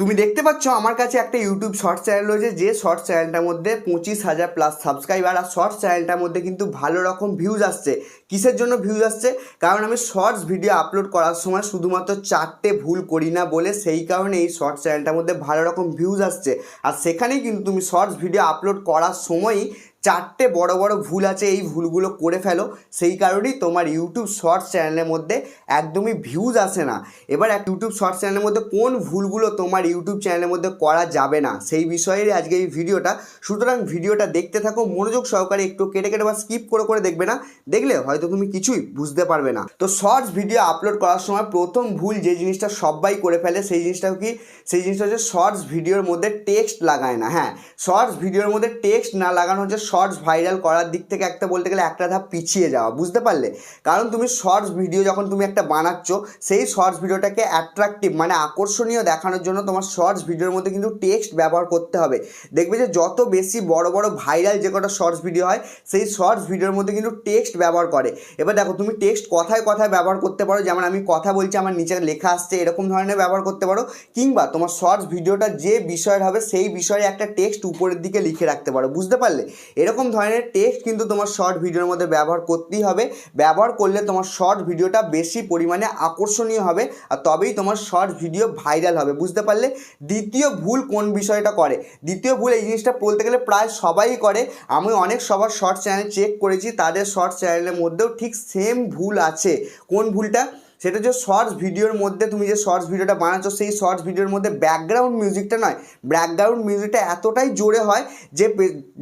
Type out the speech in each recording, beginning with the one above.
তুমি দেখতে পাচ্ছ আমার কাছে একটা ইউটিউব শর্ট চ্যানেল রয়েছে, যে শর্ট চ্যানেলটার মধ্যে পঁচিশ হাজার প্লাস সাবস্ক্রাইবার আর শর্ট চ্যানেলটার মধ্যে কিন্তু ভালো রকম ভিউজ আসছে। কিসের জন্য ভিউজ আসছে? কারণ আমি শর্টস ভিডিও আপলোড করার সময় শুধুমাত্র চারটে ভুল করি না বলে সেই কারণে এই শর্ট চ্যানেলটার মধ্যে ভালো রকম ভিউজ আসছে। আর সেখানেই কিন্তু তুমি শর্টস ভিডিও আপলোড করার সময়ই চারটে বড় বড় ভুল আছে, এই ভুলগুলো করে ফেলো। সেই কারণেই তোমার ইউটিউব শর্টস চ্যানেলের মধ্যে একদমই ভিউজ আসে না। এবার এক ইউটিউব শর্টস চ্যানেলের মধ্যে কোন ভুলগুলো তোমার ইউটিউব চ্যানেলের মধ্যে করা যাবে না, সেই বিষয়ে আজকে এই ভিডিওটা। সুতরাং ভিডিওটা দেখতে থাকো, মনোযোগ সহকারে একটু কেটে কেটে বা স্কিপ করে করে দেখবে না। দেখলে হয়তো তুমি কিছুই বুঝতে পারবে না। তো শর্টস ভিডিও আপলোড করার সময় প্রথম ভুল যে জিনিসটা সবাই করে ফেলে, সেই জিনিসটা কি? সেই জিনিসটা হচ্ছে শর্টস ভিডিওর মধ্যে টেক্সট লাগায় না হ্যাঁ। শর্টস ভিডিওর মধ্যে টেক্সট না লাগানো হচ্ছে শর্টস ভাইরাল করার দিক থেকে একটা বলতে গেলে একটা ধাপ পিছিয়ে যাওয়া, বুঝতে পারলে? কারণ তুমি শর্টস ভিডিও যখন তুমি একটা বানাচ্ছ, সেই শর্টস ভিডিওটাকে অ্যাট্রাকটিভ মানে আকর্ষণীয় দেখানোর জন্য তোমার শর্টস ভিডিওর মধ্যে কিন্তু টেক্সট ব্যবহার করতে হবে। দেখবে যে যত বেশি বড় বড় ভাইরাল যে কটা শর্টস ভিডিও হয়, সেই শর্টস ভিডিওর মধ্যে কিন্তু টেক্সট ব্যবহার করে। এবার দেখো, তুমি টেক্সট কথায় কথায় ব্যবহার করতে পারো, যেমন আমি কথা বলছি, আমার নিচে লেখা আসছে, এরকম ধরনের ব্যবহার করতে পারো, কিংবা তোমার শর্টস ভিডিওটা যে বিষয়ের হবে, সেই বিষয়ে একটা টেক্সট উপরের দিকে লিখে রাখতে পারো, বুঝতে পারলে? এরকম ধরনের টেক্সট কিন্তু তোমার শর্ট ভিডিওর মধ্যে ব্যবহার করতেই হবে। ব্যবহার করলে তোমার শর্ট ভিডিওটা বেশি পরিমাণে আকর্ষণীয় হবে আর তবেই তোমার শর্ট ভিডিও ভাইরাল হবে। বুঝতে পারলে? দ্বিতীয় ভুল কোন বিষয়টা করে? দ্বিতীয় ভুল এই জিনিসটা বলতে গেলে প্রায় সবাই করে। আমি অনেক সবার শর্ট চ্যানেল চেক করেছি। তাদের শর্ট চ্যানেলের মধ্যেও ঠিক সেম ভুল আছে। কোন ভুলটা? সেটা যে শর্টস ভিডিওর মধ্যে তুমি যে শর্টস ভিডিওটা বানাচ্ছ, সেই শর্টস ভিডিওর মধ্যে ব্যাকগ্রাউন্ড মিউজিকটা নয়। ব্যাকগ্রাউন্ড মিউজিকটা এতটাই জোরে হয় যে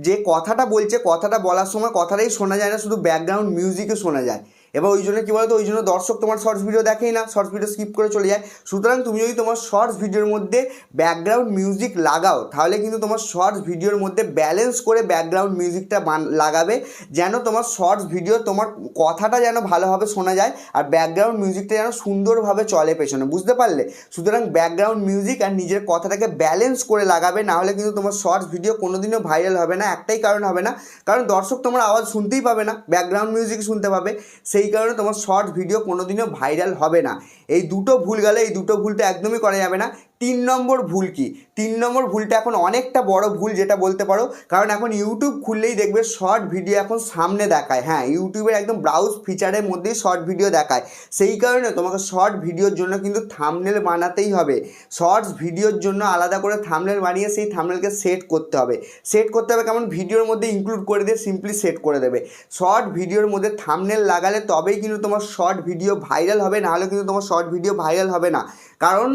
যে কথাটা বলছে, কথাটা বলার সময় কথাটাই শোনা যায় না, শুধু ব্যাকগ্রাউন্ড মিউজিকও শোনা যায়। এবার ওই জন্য কী বলতো, ওই জন্য দর্শক তোমার শর্টস ভিডিও দেখেই না শর্টস ভিডিও স্কিপ করে চলে যায়। সুতরাং তুমি যদি তোমার শর্টস ভিডিওর মধ্যে ব্যাকগ্রাউন্ড মিউজিক লাগাও, তাহলে কিন্তু তোমার শর্টস ভিডিওর মধ্যে ব্যালেন্স করে ব্যাকগ্রাউন্ড মিউজিকটা লাগাবে, যেন তোমার শর্টস ভিডিও তোমার কথাটা যেন ভালোভাবে শোনা যায়, আর ব্যাকগ্রাউন্ড মিউজিকটা যেন সুন্দরভাবে চলে পেছনে, বুঝতে পারলে? সুতরাং ব্যাকগ্রাউন্ড মিউজিক আর নিজের কথাটাকে ব্যালেন্স করে লাগাবে, না হলে কিন্তু তোমার শর্টস ভিডিও কোনোদিনও ভাইরাল হবে না, একটাই কারণ হবে না। কারণ দর্শক তোমার আওয়াজ শুনতেই পাবে না ব্যাকগ্রাউন্ড মিউজিক শুনতে পাবে। সেই কারণে তোমার শর্ট ভিডিও কোনোদিনও ভাইরাল হবে না। এই দুটো ভুল গেলে এই দুটো ভুলটা একদমই করা যাবে না। তিন নম্বর ভুল কি? তিন নম্বর ভুলটা এখন অনেকটা বড় ভুল যেটা বলতে পারো। কারণ এখন ইউটিউব খুললেই দেখবে শর্ট ভিডিও এখন সামনে দেখায়। হ্যাঁ ইউটিউবের একদম ব্রাউজ ফিচারের মধ্যেই শর্ট ভিডিও দেখায়। সেই কারণে তোমাকে শর্ট ভিডিওর জন্য কিন্তু থামনেল বানাতেই হবে। শর্টস ভিডিওর জন্য আলাদা করে থামনেল বানিয়ে সেই থামনেলকে সেট করতে হবে। সেট করতে হবে কেমন? ভিডিওর মধ্যে ইনক্লুড করে দিয়ে সিম্পলি সেট করে দেবে। শর্ট ভিডিওর মধ্যে থামনেল লাগালে তবেই কিন্তু তোমার শর্ট ভিডিও ভাইরাল হবে, নাহলে কিন্তু তোমার শর্ট ভিডিও ভাইরাল হবে না। কারণ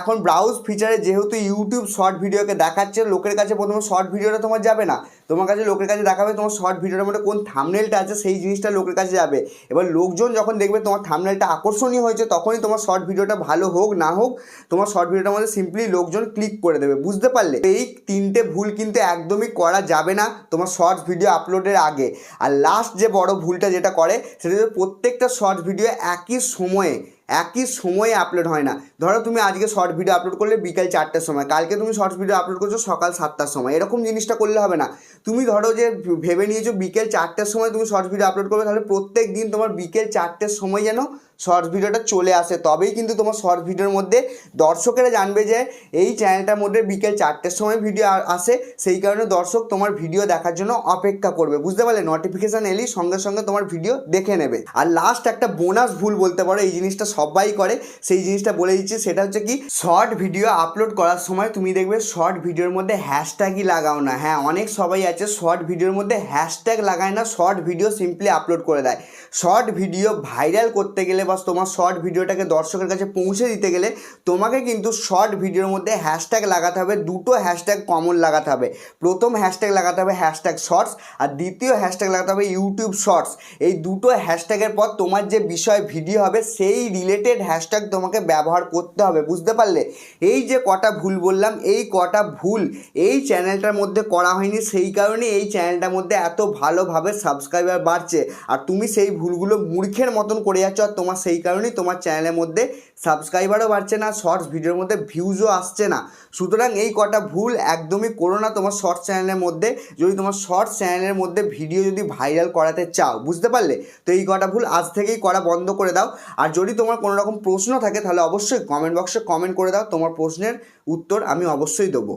এখন ব্রাউজ ফিচারে যেহেতু ইউটিউব শর্ট ভিডিওকে দেখাচ্ছে, লোকের কাছে প্রথমে শর্ট ভিডিওটা তোমার যাবে না। তোমার কাছে লোকের কাছে দেখাবে তোমার শর্ট ভিডিওটার মধ্যে কোন থামনেলটা আছে, সেই জিনিসটা লোকের কাছে যাবে। এবার লোকজন যখন দেখবে তোমার থামনেলটা আকর্ষণীয় হয়েছে, তখনই তোমার শর্ট ভিডিওটা ভালো হোক, না হোক, তোমার শর্ট ভিডিওটার মধ্যে সিম্পলি লোকজন ক্লিক করে দেবে, বুঝতে পারলে? এই তিনটে ভুল কিন্তু একদমই করা যাবে না তোমার শর্ট ভিডিও আপলোডের আগে। আর লাস্ট যে বড় ভুলটা যেটা করে, সেটা হচ্ছে প্রত্যেকটা শর্ট ভিডিও একই সময়ে একই সময়ে আপলোড হয় না। ধরো তুমি আজকে শর্ট ভিডিও আপলোড করলে বিকাল চারটার সময়, কালকে তুমি শর্ট ভিডিও আপলোড করছ সকাল সাতটার সময়, এরকম জিনিসটা করলে হবে না। তুমি ধরো যে ভেবে নিয়েছো বিকেল চারটের সময় তুমি শর্টস ভিডিও আপলোড করবে, তাহলে প্রত্যেক দিন তোমার বিকেল চারটের সময় যেন শর্টস ভিডিওটা চলে আসে। তবেই কিন্তু তোমার শর্টস ভিডিওর মধ্যে দর্শকেরা জানবে যে এই চ্যানেলটার মধ্যে বিকেল চারটের সময় ভিডিও আসে। সেই কারণে দর্শক তোমার ভিডিও দেখার জন্য অপেক্ষা করবে। বুঝতে পারলে নোটিফিকেশান এলেই সঙ্গে সঙ্গে তোমার ভিডিও দেখে নেবে। আর লাস্ট একটা বোনাস ভুল বলতে পারো, এই জিনিসটা সবাই করে। সেই জিনিসটা বলে দিচ্ছি, সেটা হচ্ছে কি শর্ট ভিডিও আপলোড করার সময় তুমি দেখবে শর্ট ভিডিওর মধ্যে হ্যাশট্যাগই লাগাও না। হ্যাঁ অনেক সবাই আছে শর্ট ভিডিওর মধ্যে হ্যাশট্যাগ লাগায় না শর্ট ভিডিও সিম্পলি আপলোড করে দেয়। শর্ট ভিডিও ভাইরাল করতে গেলে বা তোমার শর্ট ভিডিওটাকে দর্শকের কাছে পৌঁছে দিতে গেলে তোমাকে কিন্তু শর্ট ভিডিওর মধ্যে হ্যাশট্যাগ লাগাতে হবে, দুটো হ্যাশট্যাগ কমন লাগাতে হবে। প্রথম হ্যাশট্যাগ লাগাতে হবে হ্যাশট্যাগ শর্টস আর দ্বিতীয় হ্যাশট্যাগ লাগাতে হবে ইউটিউব শর্টস এই দুটো হ্যাশট্যাগের পর তোমার যে বিষয় ভিডিও হবে, সেই রিলেটেড হ্যাশট্যাগ তোমাকে ব্যবহার করতে হবে, বুঝতে পারলে? এই যে কটা ভুল বললাম, এই কটা ভুল এই চ্যানেলটার মধ্যে করা হয়নি, সেই কারণে এই চ্যানেলটার মধ্যে এত ভালোভাবে সাবস্ক্রাইবার বাড়ছে। আর তুমি সেই ভুলগুলো মূর্খের মতন করে যাচ্ছ, আর তোমার সেই কারণেই তোমার চ্যানেলের মধ্যে সাবস্ক্রাইবারও বাড়ছে না শর্টস ভিডিওর মধ্যে ভিউজও আসছে না। সুতরাং এই কটা ভুল একদমই করো না তোমার শর্টস চ্যানেলের মধ্যে। যদি তোমার শর্টস চ্যানেলের মধ্যে ভিডিও যদি ভাইরাল করাতে চাও, বুঝতে পারলে? তো এই কটা ভুল আজ থেকেই করা বন্ধ করে দাও। আর যদি তোমার কোনো রকম প্রশ্ন থাকে, তাহলে অবশ্যই কমেন্ট বক্সে কমেন্ট করে দাও। তোমার প্রশ্নের উত্তর আমি অবশ্যই দেবো।